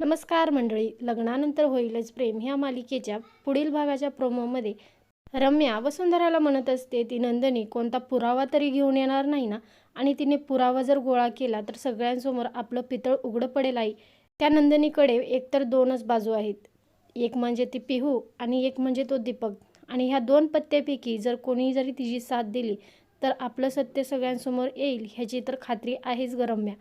नमस्कार मंडळी लग्नानंतर होईलच प्रेम ह्या मालिकेच्या पुढील भागाच्या प्रोमोमध्ये रम्या वसुंधराला म्हणत असते ती नंदिनी कोणता पुरावा तरी घेऊन येणार नाही ना? आणि तिने पुरावा जर गोळा केला तर सगळ्यांसमोर आपलं पितळ उघडं पडेल आई. त्या नंदिनीकडे एकतर दोनच बाजू आहेत. एक म्हणजे ती पिहू आणि एक म्हणजे तो दीपक. आणि ह्या दोन पत्त्यापैकी जर कोणी जरी तिची साथ दिली तर आपलं सत्य सगळ्यांसमोर येईल ह्याची तर खात्री आहेच ग रम्या.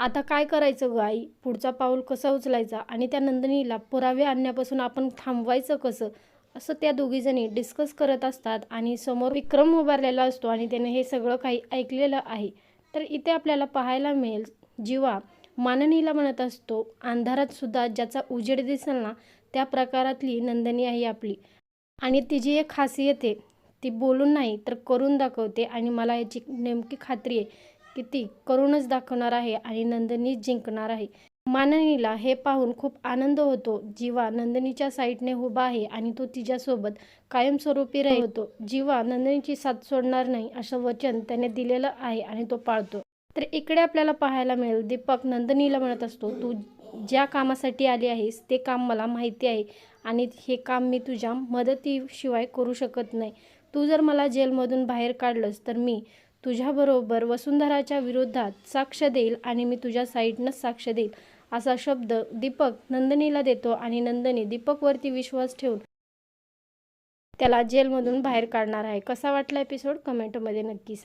आता काय करायचं ग आई? पुढचा पाऊल कसा उचलायचा? आणि त्या नंदिनीला पुरावे आणण्यापासून आपण थांबवायचं कसं? असं त्या दोघीजणी डिस्कस करत असतात आणि समोर विक्रम उभारलेला असतो आणि त्याने हे सगळं काही ऐकलेलं आहे. तर इथे आपल्याला पाहायला मिळेल जीवा माननीला म्हणत असतो अंधारात सुद्धा ज्याचा उजेड दिसेल ना त्या प्रकारातली नंदिनी आहे आपली. आणि तिची एक खासियत आहे ती बोलून नाही तर करून दाखवते आणि मला याची नेमकी खात्री आहे. किती करूनच दाखवणार आहे आणि नंदिनी जिंकणार आहे. माननीला हे पाहून खूप आनंद होतो. जीवा नंदिनीच्या साईडने उभा आहे आणि तो तिच्यासोबत कायमस्वरूपी राहतो जीवा नंदिनीची साथ सोडणार नाही असं वचन त्याने दिलेलं आहे आणि तो पाळतो. तर इकडे आपल्याला पाहायला मिळेल दीपक नंदिनीला म्हणत असतो तू ज्या कामासाठी आली आहेस ते काम मला माहिती आहे आणि हे काम मी तुझ्या मदतीशिवाय करू शकत नाही. तू जर मला जेलमधून बाहेर काढलंस तर मी तुझ्याबरोबर वसुंधराच्या विरोधात साक्ष देईल आणि मी तुझ्या साईडनंच साक्ष देईल असा शब्द दीपक नंदिनीला देतो आणि नंदिनी दीपकवरती विश्वास ठेवून त्याला जेलमधून बाहेर काढणार आहे. कसा वाटला एपिसोड कमेंटमध्ये नक्की सांग.